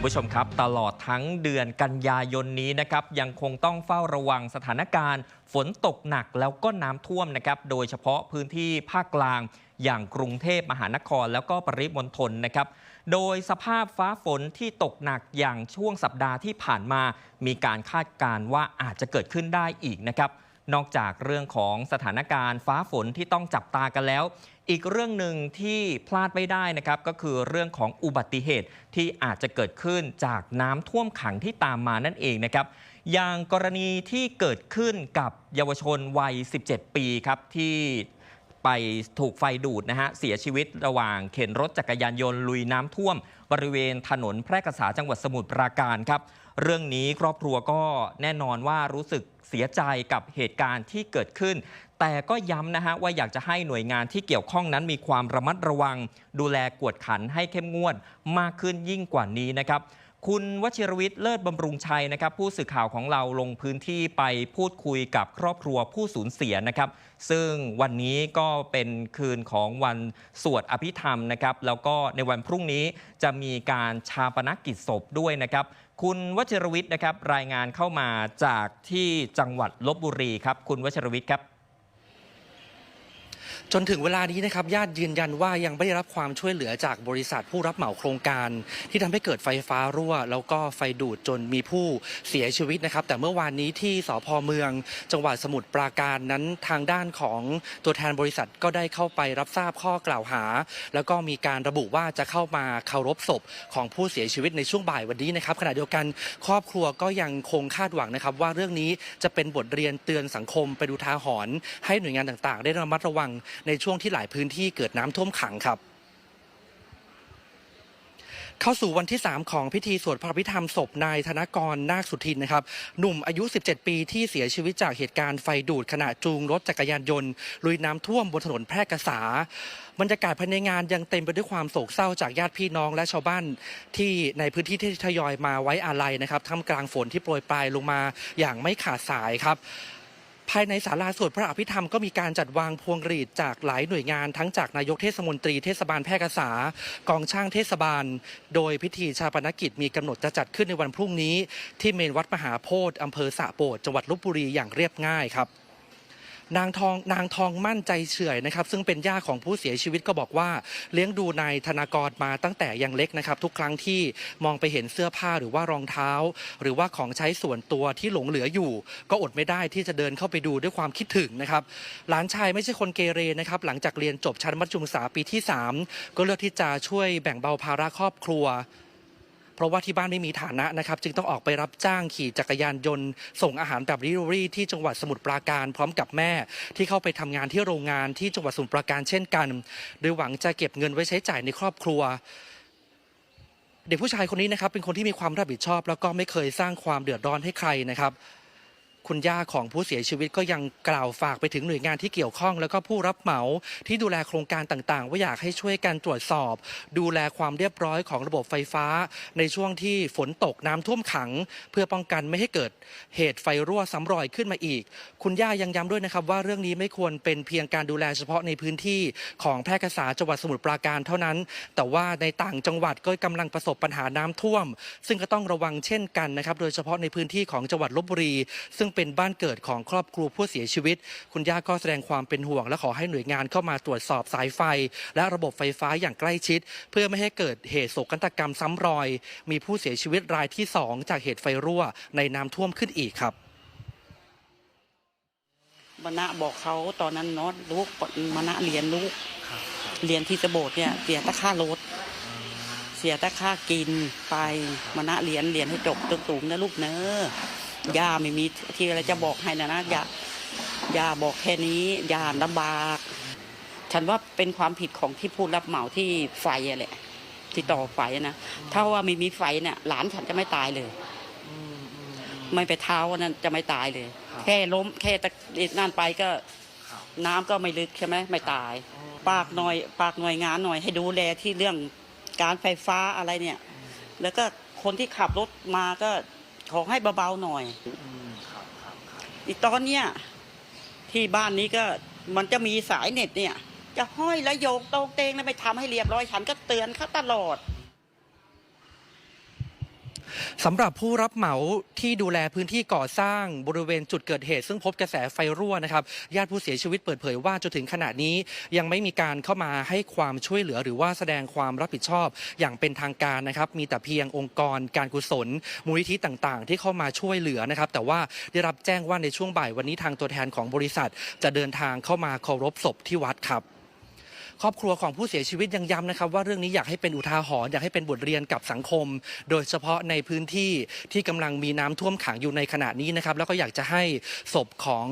คุณผู้ชมครับ ตลอดทั้งเดือนกันยายนนี้นะครับยังคงต้องเฝ้าระวังสถานการณ์ ฝนตกหนักแล้วก็น้ำท่วมนะครับโดยเฉพาะพื้นที่ภาคกลาง อย่างกรุงเทพมหานคร แล้วก็ปริมณฑลนะครับโดยสภาพฟ้าฝนที่ตกหนักอย่างช่วงสัปดาห์ที่ผ่านมา มีการคาดการณ์ว่าอาจจะเกิดขึ้นได้อีกนะครับนอกจากเรื่องของสถานการณ์ฟ้าฝนที่ต้องจับตากันแล้ว อีกเรื่องหนึ่งที่พลาดไม่ได้นะครับก็คือเรื่องของอุบัติเหตุที่อาจจะเกิดขึ้นจากน้ำท่วมขังที่ตามมานั่นเองนะครับอย่างกรณีที่เกิดขึ้นกับเยาวชนวัย 17 ปีครับที่ไปถูกไฟดูดนะฮะเสียชีวิตระหว่างเข็นรถจักรยานยนต์ลุยน้ำท่วม บริเวณถนนแพร่กษาจังหวัดสมุทรปราการครับ เรื่องนี้ครอบครัวก็แน่นอนว่ารู้สึกเสียใจกับเหตุการณ์ที่เกิดขึ้น แต่ก็ย้ำนะฮะว่าอยากจะให้หน่วยงานที่เกี่ยวข้องนั้นมีความระมัดระวัง ดูแลกวดขันให้เข้มงวดมากขึ้นยิ่งกว่านี้นะครับคุณวชิรวิทย์เลิศบำรุงชัยนะครับ ผู้สื่อข่าวของเราลงพื้นที่ไปพูดคุยกับครอบครัวผู้สูญเสียนะครับ ซึ่งวันนี้ก็เป็นคืนของวันสวดอภิธรรมนะครับ แล้วก็ในวันพรุ่งนี้จะมีการชาปนกิจศพด้วยนะครับ คุณวชิรวิทย์นะครับรายงานเข้ามาจากที่จังหวัดลบบุรีครับ คุณวชิรวิทย์ครับ จนถึงเวลานี้นะครับญาติยืนยันว่ายังไม่ได้รับความช่วยเหลือจากบริษัทผู้รับเหมาโครงการ ที่ทำให้เกิดไฟฟ้ารั่ว แล้วก็ไฟดูดจนมีผู้เสียชีวิตนะครับ แต่เมื่อวานนี้ที่สพเมือง จังหวัดสมุทรปราการนั้นทางด้านของตัวแทนบริษัทก็ได้เข้าไปรับทราบข้อกล่าวหา แล้วก็มีการระบุว่าจะเข้ามาเคารพศพของผู้เสียชีวิตในช่วงบ่ายวันนี้นะครับขณะเดียวกันครอบครัวก็ยังคงคาดหวังนะครับ ว่าเรื่องนี้จะเป็นบทเรียนเตือนสังคมไปดูทาหรณ์ให้หน่วยงานต่างๆ ได้ระมัดระวังในช่วงที่หลายพื้นที่เกิดน้ำท่วมขังครับเข้าสู่วันที่ 3 ของพิธีสวดพระพิธรรมศพนายธนกรนาคสุทินนะครับ หนุ่มอายุ 17 ปีที่เสียชีวิตจากเหตุการณ์ไฟดูดขณะจูงรถจักรยานยนต์ลุยน้ำท่วมบนถนนแพร่กษา บรรยากาศภายในงานยังเต็มไปด้วยความโศกเศร้าจากญาติพี่น้องและชาวบ้านที่ในพื้นที่ที่ทยอยมาไว้อาลัยนะครับท่ามกลางฝนที่โปรยปลายลงมาอย่างไม่ขาดสายครับ ภายในศาลาสวดพระอภิธรรมก็มีการจัดวางพวงหรีดจากหลายหน่วยงาน ทั้งจากนายกเทศมนตรีเทศบาลแพร่กษากองช่างเทศบาล โดยพิธีชาปนกิจมีกำหนดจะจัดขึ้นในวันพรุ่งนี้ ที่เมนวัดมหาโพธิ์อำเภอสะโบดจังหวัดลบบุรีอย่างเรียบง่ายครับ นางทองนางทองมั่นใจเฉื่อยนะครับ ซึ่งเป็นย่าของผู้เสียชีวิตก็บอกว่าเลี้ยงดูนายธนากรมาตั้งแต่ยังเล็กนะครับ ทุกครั้งที่มองไปเห็นเสื้อผ้าหรือว่ารองเท้า หรือว่าของใช้ส่วนตัวที่หลงเหลืออยู่ ก็อดไม่ได้ที่จะเดินเข้าไปดูด้วยความคิดถึงนะครับหลานชายไม่ใช่คนเกเรนะครับหลังจากเรียนจบชั้นมัธยมศึกษาปีที่ 3 ก็เลือกที่จะช่วยแบ่งเบาภาระครอบครัว เพราะว่าที่บ้านไม่มีฐานะนะครับ จึงต้องออกไปรับจ้างขี่จักรยานยนต์ ส่งอาหารแบบริโรี่ที่จังหวัดสมุทรปราการพร้อมกับแม่ ที่เข้าไปทำงานที่โรงงานที่จังหวัดสมุทรปราการเช่นกัน โดยหวังจะเก็บเงินไว้ใช้จ่ายในครอบครัวเด็กผู้ชายคนนี้นะครับเป็นคนที่มีความรับผิดชอบ แล้วก็ไม่เคยสร้างความเดือดร้อนให้ใครนะครับ คุณย่าของผู้เสียชีวิตก็ยังกล่าวฝากไปถึงหน่วยงานที่เกี่ยวข้อง แล้วก็ผู้รับเหมาที่ดูแลโครงการต่างๆ ว่าอยากให้ช่วยกันตรวจสอบ ดูแลความเรียบร้อยของระบบไฟฟ้า ในช่วงที่ฝนตกน้ำท่วมขัง เพื่อป้องกันไม่ให้เกิดเหตุไฟรั่วซ้ำรอยขึ้นมาอีก คุณย่ายังย้ำด้วยนะครับว่าเรื่องนี้ไม่ควรเป็นเพียงการดูแลเฉพาะในพื้นที่ของแพร่กษาจังหวัดสมุทรปราการเท่านั้น แต่ว่าในต่างจังหวัดก็กำลังประสบปัญหาน้ำท่วม ซึ่งก็ต้องระวังเช่นกันนะครับ โดยเฉพาะในพื้นที่ของจังหวัดลบบุรี ซึ่งเป็นบ้านเกิดของครอบครัวผู้เสียชีวิต คุณย่าก็แสดงความเป็นห่วง และขอให้หน่วยงานเข้ามาตรวจสอบสายไฟ และระบบไฟฟ้าอย่างใกล้ชิด เพื่อไม่ให้เกิดเหตุโศกนาฏกรรมซ้ำรอย มีผู้เสียชีวิตรายที่ 2 จากเหตุไฟรั่วในน้ำท่วมขึ้นอีกครับมณะบอกเขาตอนนั้นเนาะลูกมณะเรียนลูกเรียนที่สะโบดเนี่ยเสียแตะค่ารถเสียแตะค่ากินไปมณะเรียนเรียนให้จบจนสูงนะลูกเนอะ ย่าไม่มีที่อะไรจะบอกให้นะนะย่าย่าบอกแค่นี้ย่าลำบาก ฉันว่าเป็นความผิดของที่ผู้รับเหมาที่ไฟอะแหละ ที่ต่อไฟอะนะถ้าว่าไม่มีไฟเนี่ยหลานฉันจะไม่ตายเลย ไม่ไปเท้าอันนั้นจะไม่ตายเลยครับแค่ล้มแค่ตะนั่นไปก็น้ำก็ไม่ลึกใช่ไหมไม่ตาย ปากหน่อยปากหน่วยงานหน่อยให้ดูแลที่เรื่องการไฟฟ้าอะไรเนี่ย แล้วก็คนที่ขับรถมาก็ ขอให้เบาๆหน่อยอีกตอนเนี้ยที่บ้านนี้ก็มันจะมีสายเน็ตเนี่ย จะห้อยแล้วโยกตรงเตงแล้วไม่ทำให้เรียบร้อยฉันก็เตือนเขาตลอด สำหรับผู้รับเหมาที่ดูแลพื้นที่ก่อสร้างบริเวณจุดเกิดเหตุ ซึ่งพบกระแสไฟรั่วนะครับญาติผู้เสียชีวิตเปิดเผยว่าจนถึงขณะนี้ยังไม่มีการเข้ามาให้ความช่วยเหลือ หรือว่าแสดงความรับผิดชอบอย่างเป็นทางการนะครับมีแต่เพียงองค์กรการกุศล มูลนิธิต่างๆ ที่เข้ามาช่วยเหลือนะครับ แต่ว่าได้รับแจ้งว่าในช่วงบ่ายวันนี้ทางตัวแทนของบริษัท จะเดินทางเข้ามาเคารพศพที่วัดครับ ครอบครัวของผู้เสียชีวิตยังย้ำนะครับว่าเรื่องนี้อยากให้เป็นอุทาหรณ์อยากให้เป็นบทเรียนกับสังคม โดยเฉพาะในพื้นที่ที่กำลังมีน้ำท่วมขังอยู่ในขณะนี้นะครับแล้วก็อยากจะให้ศพของ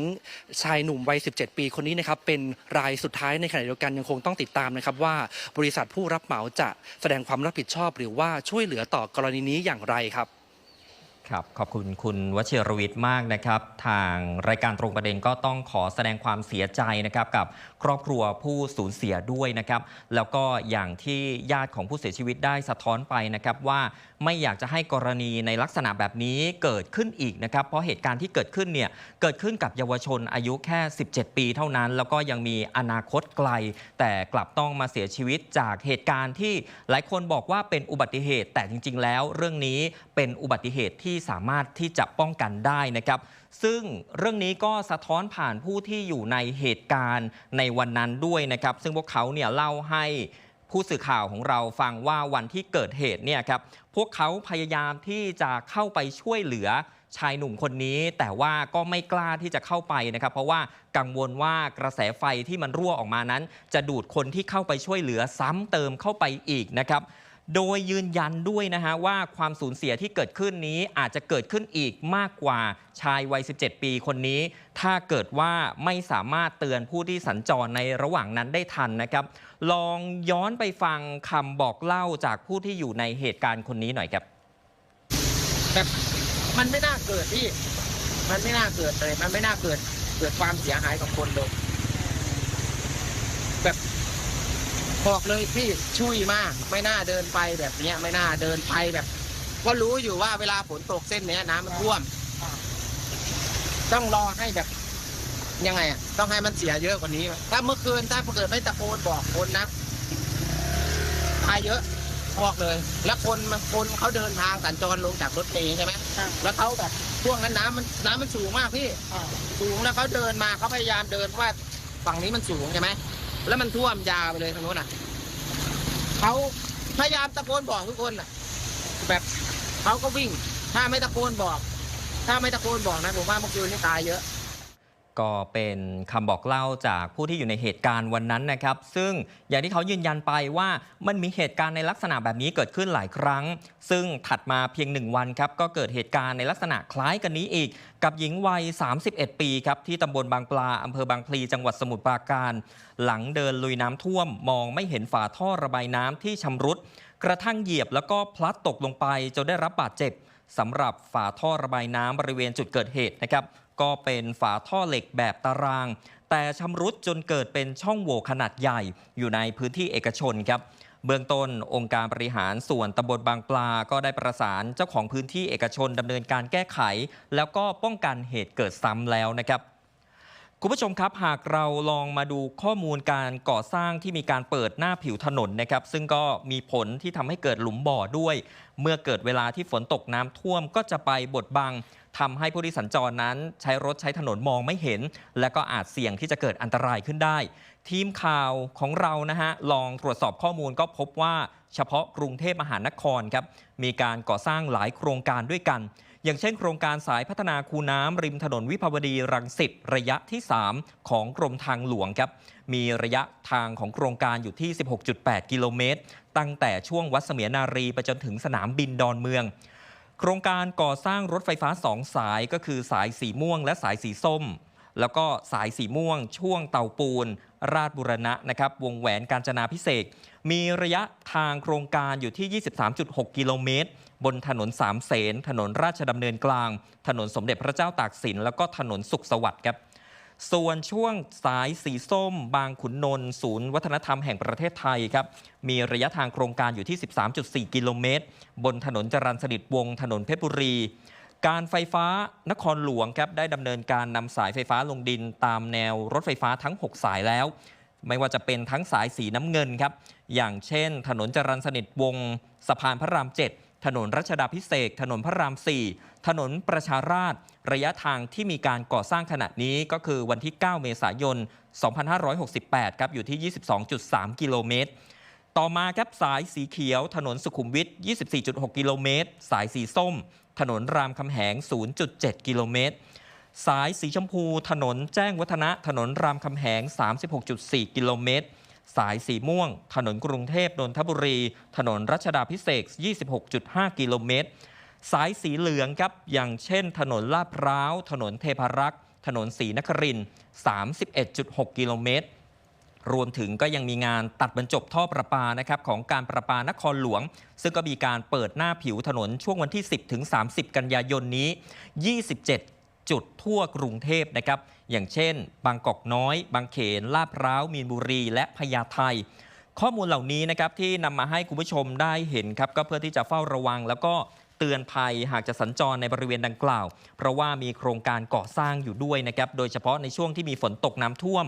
ชายหนุ่มวัย 17 ปีคนนี้นะครับเป็นรายสุดท้ายในขณะเดียวกันยังคงต้องติดตามนะครับว่าบริษัทผู้รับเหมาจะแสดงความรับผิดชอบ หรือว่าช่วยเหลือต่อกรณีนี้อย่างไรครับ ครับขอบคุณคุณวชิรวิทย์มากนะครับ ทางรายการตรงประเด็นก็ต้องขอแสดงความเสียใจนะครับกับครอบครัวผู้สูญเสียด้วยนะครับ แล้วก็อย่างที่ญาติของผู้เสียชีวิตได้สะท้อนไปนะครับว่าไม่อยากจะให้กรณีในลักษณะแบบนี้เกิดขึ้นอีกนะครับ เพราะเหตุการณ์ที่เกิดขึ้นเนี่ยเกิดขึ้นกับเยาวชนอายุแค่ 17 ปีเท่านั้น แล้วก็ยังมีอนาคตไกล แต่กลับต้องมาเสียชีวิตจากเหตุการณ์ที่หลายคนบอกว่าเป็นอุบัติเหตุ แต่จริง ๆ แล้ว เรื่องนี้เป็นอุบัติเหตุที่สามารถที่จะป้องกันได้นะครับ ซึ่งเรื่องนี้ก็สะท้อนผ่านผู้ที่อยู่ในเหตุการณ์ในวันนั้นด้วยนะครับ ซึ่งพวกเขาเนี่ยเล่าให้ผู้สื่อข่าวของเราฟังว่าวันที่เกิดเหตุเนี่ยครับพวกเขาพยายามที่จะเข้าไปช่วยเหลือชายหนุ่มคนนี้ แต่ว่าก็ไม่กล้าที่จะเข้าไปนะครับ เพราะว่ากังวลว่ากระแสไฟที่มันรั่วออกมานั้น จะดูดคนที่เข้าไปช่วยเหลือซ้ำเติมเข้าไปอีกนะครับ โดยยืนยันด้วยนะฮะว่าความสูญเสียที่เกิดขึ้นนี้อาจจะเกิดขึ้นอีกมากกว่าชายวัย 17 ปีคนนี้ ถ้าเกิดว่าไม่สามารถเตือนผู้ที่สัญจรในระหว่างนั้นได้ทันนะครับ ลองย้อนไปฟังคำบอกเล่าจากผู้ที่อยู่ในเหตุการณ์คนนี้หน่อยครับแบบมันไม่น่าเกิดพี่ มันไม่น่าเกิดเลย มันไม่น่าเกิด เกิดความเสียหายกับคนเลยแบบ บอกเลยพี่ช่วยมาก ไม่น่าเดินไปแบบเนี้ย ไม่น่าเดินไปแบบก็รู้อยู่ว่าเวลาฝนตกเส้นเนี้ยน้ำมันท่วม ต้องรอให้แบบ ยังไงอะต้องให้มันเสียเยอะกว่านี้ ถ้าเมื่อคืนถ้าเกิดไม่ตะโกนบอกคนนะตายเยอะบอกเลย แล้วคนมันคนเขาเดินทางสัญจรลงจากรถเมล์ใช่ไหมแล้วเขาแบบช่วงนั้นน้ำมันน้ำมันสูงมากพี่สูงแล้วเขาเดินมาเขาพยายามเดินเพราะว่าฝั่งนี้มันสูงใช่ไหม แล้วมันท่วมยาวไปเลยทางโน้นอะเขาพยายามตะโกนบอกทุกคนอะ แบบเขาก็วิ่ง ถ้าไม่ตะโกนบอก ถ้าไม่ตะโกนบอกนะผมว่าเมื่อคืนนี่ตายเยอะ ก็เป็นคำบอกเล่าจากผู้ที่อยู่ในเหตุการณ์วันนั้นนะครับ ซึ่งอย่างที่เขายืนยันไปว่ามันมีเหตุการณ์ในลักษณะแบบนี้เกิดขึ้นหลายครั้ง ซึ่งถัดมาเพียงหนึ่งวันครับก็เกิดเหตุการณ์ในลักษณะคล้ายกันนี้อีก กับหญิงวัย 31 ปีครับที่ตำบลบางปลาอำเภอบางพลีจังหวัดสมุทรปราการ หลังเดินลุยน้ำท่วม มองไม่เห็นฝาท่อระบายน้ำที่ชำรุด กระทั่งเหยียบแล้วก็พลัดตกลงไปจนได้รับบาดเจ็บสำหรับฝาท่อระบายน้ำบริเวณจุดเกิดเหตุนะครับ ก็เป็นฝาท่อเหล็กแบบตาราง แต่ชำรุดจนเกิดเป็นช่องโหว่ขนาดใหญ่อยู่ในพื้นที่เอกชนครับเบื้องต้นองค์การบริหารส่วนตำบลบางปลา ก็ได้ประสานเจ้าของพื้นที่เอกชนดำเนินการแก้ไข แล้วก็ป้องกันเหตุเกิดซ้ำแล้วนะครับคุณผู้ชมครับหากเราลองมาดูข้อมูลการก่อสร้างที่มีการเปิดหน้าผิวถนนนะครับ ซึ่งก็มีผลที่ทำให้เกิดหลุมบ่อด้วย เมื่อเกิดเวลาที่ฝนตกน้ำท่วมก็จะไปบดบัง ทำให้ผู้ที่สัญจรนั้นใช้รถใช้ถนนมองไม่เห็น และก็อาจเสี่ยงที่จะเกิดอันตรายขึ้นได้ ทีมข่าวของเรานะฮะลองตรวจสอบข้อมูลก็พบว่าเฉพาะกรุงเทพมหานครครับมีการก่อสร้างหลายโครงการด้วยกัน อย่างเช่น โครงการสายพัฒนาคูน้ำริมถนนวิภาวดีรังสิตระยะที่ 3 ของกรมทางหลวงครับมีระยะทางของโครงการอยู่ที่ 16.8 กิโลเมตร ตั้งแต่ช่วงวัดเสมียนารีไปจนถึงสนามบินดอนเมือง โครงการก่อสร้างรถไฟฟ้าสองสายก็คือสายสีม่วงและสายสีส้ม แล้วก็สายสีม่วง ช่วงเตาปูน ราชบุรณะนะครับ วงแหวนการจนาพิเศษ มีระยะทางโครงการอยู่ที่ 23.6 กิโลเมตร บนถนนสามเสน ถนนราชดำเนินกลาง ถนนสมเด็จพระเจ้าตากสิน แล้วก็ถนนสุขสวัสดิ์ครับ ส่วนช่วงสายสีส้ม บางขุนนนท์ศูนย์วัฒนธรรมแห่งประเทศไทยครับมีระยะทางโครงการอยู่ที่ 13.4 กิโลเมตร บนถนนจรัญสนิทวงถนนเพชรบุรี การไฟฟ้านครหลวงครับได้ดำเนินการนำสายไฟฟ้าลงดินตามแนวรถไฟฟ้าทั้ง 6 สายแล้ว ไม่ว่าจะเป็นทั้งสายสีน้ำเงินครับอย่างเช่น ถนนจรัญสนิทวงสะพานพระราม 7 ถนนรัชดาพิเศษ ถนนพระราม 4 ถนนประชาราษระยะทางที่มีการก่อสร้างขณะนี้ก็คือวันที่ 9 เมษายน 2568 ครับ อยู่ที่ 22.3 กิโลเมตร ต่อมาครับสายสีเขียว ถนนสุขุมวิท 24.6 กิโลเมตร สายสีส้ม ถนนรามคำแหง 0.7 กิโลเมตร สายสีชมพู ถนนแจ้งวัฒนะ ถนนรามคำแหง 36.4 กิโลเมตร สายสีม่วง ถนนกรุงเทพนนทบุรี ถนนรัชดาพิเศษก26.5 กิโลเมตร สายสีเหลืองครับ อย่างเช่น ถนนลาดพร้าว ถนนเทพารักษ์ ถนนศรีนครินทร์31.6 กิโลเมตร รวมถึงก็ยังมีงานตัดบรรจบท่อประปานะครับของการประปานครหลวง ซึ่งก็มีการเปิดหน้าผิวถนนช่วงวันที่ 10 ถึง 30 กันยายนนี้ 27 จุดทั่วกรุงเทพนะครับ อย่างเช่น บางกอกน้อย บางเขน ลาดพร้าว มีนบุรี และพญาไทข้อมูลเหล่านี้นะครับที่นำมาให้คุณผู้ชมได้เห็นครับก็เพื่อที่จะเฝ้าระวัง แล้วก็เตือนภัยหากจะสัญจรในบริเวณดังกล่าว เพราะว่ามีโครงการก่อสร้างอยู่ด้วยนะครับโดยเฉพาะในช่วงที่มีฝนตกน้ำท่วม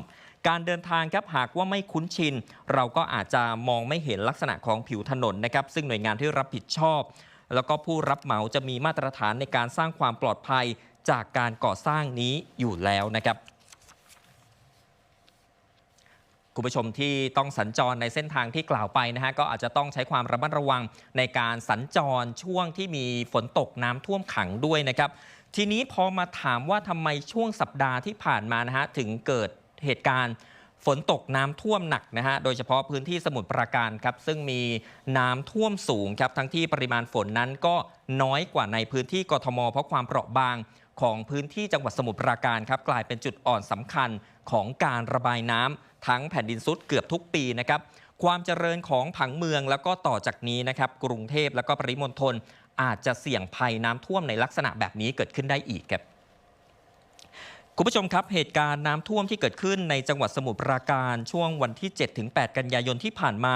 การเดินทางครับหากว่าไม่คุ้นชิน เราก็อาจจะมองไม่เห็นลักษณะของผิวถนนนะครับซึ่งหน่วยงานที่รับผิดชอบ แล้วก็ผู้รับเหมาจะมีมาตรฐานในการสร้างความปลอดภัยจากการก่อสร้างนี้อยู่แล้วนะครับคุณผู้ชมที่ต้องสัญจรในเส้นทางที่กล่าวไปนะฮะก็อาจจะต้องใช้ความระมัดระวังในการสัญจรช่วงที่มีฝนตกน้ำท่วมขังด้วยนะครับทีนี้พอมาถามว่าทำไมช่วงสัปดาห์ที่ผ่านมานะฮะถึงเกิดเหตุการณ์ฝนตกน้ำท่วมหนักนะฮะ โดยเฉพาะพื้นที่สมุทรปราการครับ ซึ่งมีน้ำท่วมสูงครับ ทั้งที่ปริมาณฝนนั้นก็น้อยกว่าในพื้นที่กทม เพราะความเปราะบาง ของพื้นที่จังหวัดสมุทรปราการครับกลายเป็นจุดอ่อนสำคัญของการระบายน้ำทั้งแผ่นดินซุดเกือบทุกปีนะครับความเจริญของผังเมืองแล้วก็ต่อจากนี้นะครับกรุงเทพแล้วก็ปริมณฑลอาจจะเสี่ยงภัยน้ำท่วมในลักษณะแบบนี้เกิดขึ้นได้อีกครับคุณผู้ชมครับ เหตุการณ์น้ำท่วมที่เกิดขึ้นในจังหวัดสมุทรปราการช่วงวันที่ 7-8 กันยายนที่ผ่านมา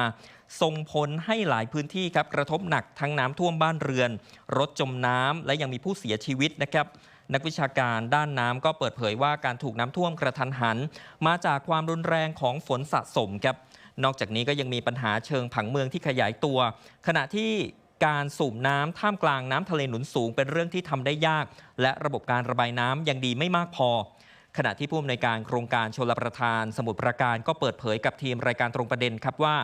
ส่งผลให้หลายพื้นที่ครับกระทบหนักทั้งน้ำท่วมบ้านเรือน รถจมน้ำและยังมีผู้เสียชีวิตนะครับ นักวิชาการด้านน้ำก็เปิดเผยว่าการถูกน้ำท่วมกระทันหัน มาจากความรุนแรงของฝนสะสมครับ นอกจากนี้ก็ยังมีปัญหาเชิงผังเมืองที่ขยายตัว ขณะที่การสูบน้ำท่ามกลางน้ำทะเลหนุนสูง เป็นเรื่องที่ทำได้ยาก และระบบการระบายน้ำยังดีไม่มากพอ ขณะที่ผู้อำนวยการโครงการชลประทานสมุทรปราการก็เปิดเผยกับทีมรายการตรงประเด็นครับว่า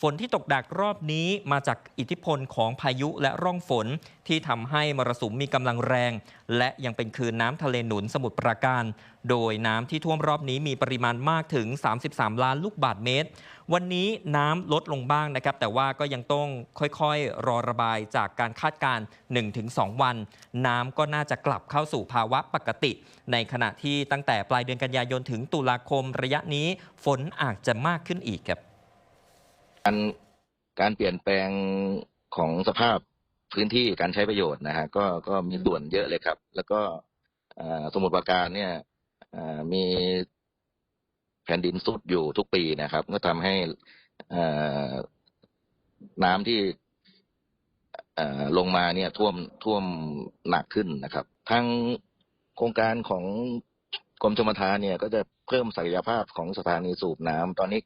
ฝนที่ตกดักรอบนี้มาจากอิทธิพลของพายุและร่องฝนที่ทำให้มรสุมมีกำลังแรง และยังเป็นคืนน้ำทะเลหนุนสมุทรปราการ โดยน้ำที่ท่วมรอบนี้มีปริมาณมากถึง 33 ล้านลูกบาทเมตร วันนี้น้ำลดลงบ้างนะครับ แต่ว่าก็ยังต้องค่อยๆ รอระบายจากการคาดการณ์ 1-2 วัน น้ำก็น่าจะกลับเข้าสู่ภาวะปกติ ในขณะที่ตั้งแต่ปลายเดือนกันยายนถึงตุลาคมระยะนี้ฝนอาจจะมากขึ้นอีกครับ การการเปลี่ยนแปลงของสภาพพื้นที่การใช้ประโยชน์นะฮะก็ก็มีส่วนเยอะเลยครับ แล้วก็สมุทรปราการเนี่ยมี แผ่นดินสุดอยู่ทุกปีนะครับ ก็ทำให้เอ่อน้ำที่เอ่อลงมาเนี่ยท่วมท่วมหนักขึ้นนะครับทางโครงการของกรมชลประทานเนี่ย ก็จะเพิ่มศักยภาพของสถานีสูบน้ำตอนนี้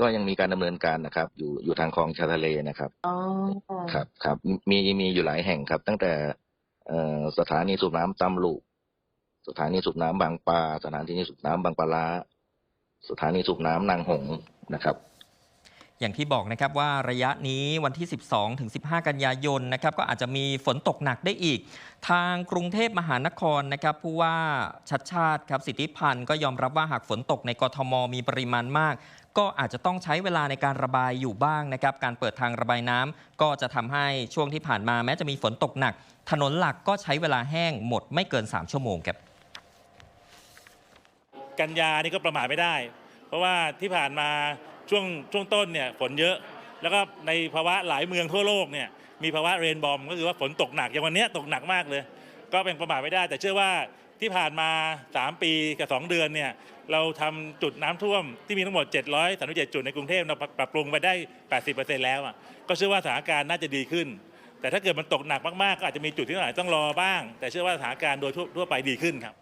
ก็ยังมีการดำเนินการนะครับ อยู่อยู่ทางคลองชายทะเลนะครับอ๋อครับครับ มีมีอยู่หลายแห่งครับ ตั้งแต่เอ่อสถานีสูบน้ำตำลุสถานีสูบน้ำบางปลาสถานีสูบน้ำบางปลาร้า สถานีสูบน้ำนางหงนะครับอย่างที่บอกนะครับว่าระยะนี้วันที่ 12 ถึง 15 กันยายนนะครับก็อาจจะมีฝนตกหนักได้อีก ทางกรุงเทพมหานครนะครับผู้ว่าชัดชาติครับสิทธิพันธ์ก็ยอมรับว่าหากฝนตกในกทมมีปริมาณมาก ก็อาจจะต้องใช้เวลาในการระบายอยู่บ้างนะครับการเปิดทางระบายน้ำก็จะทำให้ช่วงที่ผ่านมาแม้จะมีฝนตกหนัก ถนนหลักก็ใช้เวลาแห้งหมดไม่เกิน 3 ชั่วโมงครับ กันยานี่ก็ประมาทไม่ได้ เพราะว่าที่ผ่านมาช่วงช่วงต้นเนี่ยฝนเยอะ แล้วก็ในภาวะหลายเมืองทั่วโลกเนี่ยมีภาวะเรนบอม ก็คือว่าฝนตกหนักอย่างวันนี้ตกหนักมากเลย ก็เป็นประมาทไม่ได้ แต่เชื่อว่าที่ผ่านมา 3 ปีกับ 2 เดือนเนี่ยเราทำจุดน้ำท่วมที่มีทั้งหมด 737 จุดในกรุงเทพเราปรับปรุงไปได้ 80%แล้วอะก็เชื่อว่าสถานการณ์น่าจะดีขึ้น แต่ถ้าเกิดมันตกหนักมากๆก็อาจจะมีจุดที่อาจต้องรอบ้าง แต่เชื่อว่าสถานการณ์โดยทั่วไปดีขึ้นครับ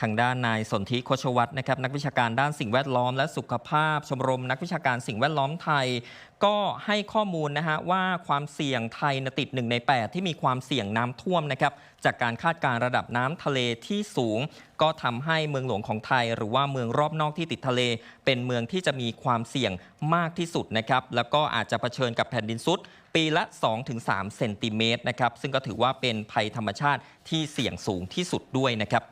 ทางด้านนายสนธิโคชวัตรนะครับนักวิชาการด้านสิ่งแวดล้อม และสุขภาพ ชมรม นักวิชาการสิ่งแวดล้อมไทย ก็ให้ข้อมูลนะฮะว่าความเสี่ยงไทยติด 1 ใน 8 ที่มีความเสี่ยงน้ำท่วมนะครับจากการคาดการณ์ระดับน้ำทะเลที่สูง ก็ทำให้เมืองหลวงของไทย หรือว่าเมืองรอบนอกที่ติดทะเล เป็นเมืองที่จะมีความเสี่ยงมากที่สุดนะครับแล้วก็อาจจะเผชิญกับแผ่นดินซุดปีละ 2-3 เซนติเมตรนะครับ ซึ่งก็ถือว่าเป็นภัยธรรมชาติที่เสี่ยงสูงที่สุดด้วยนะครับ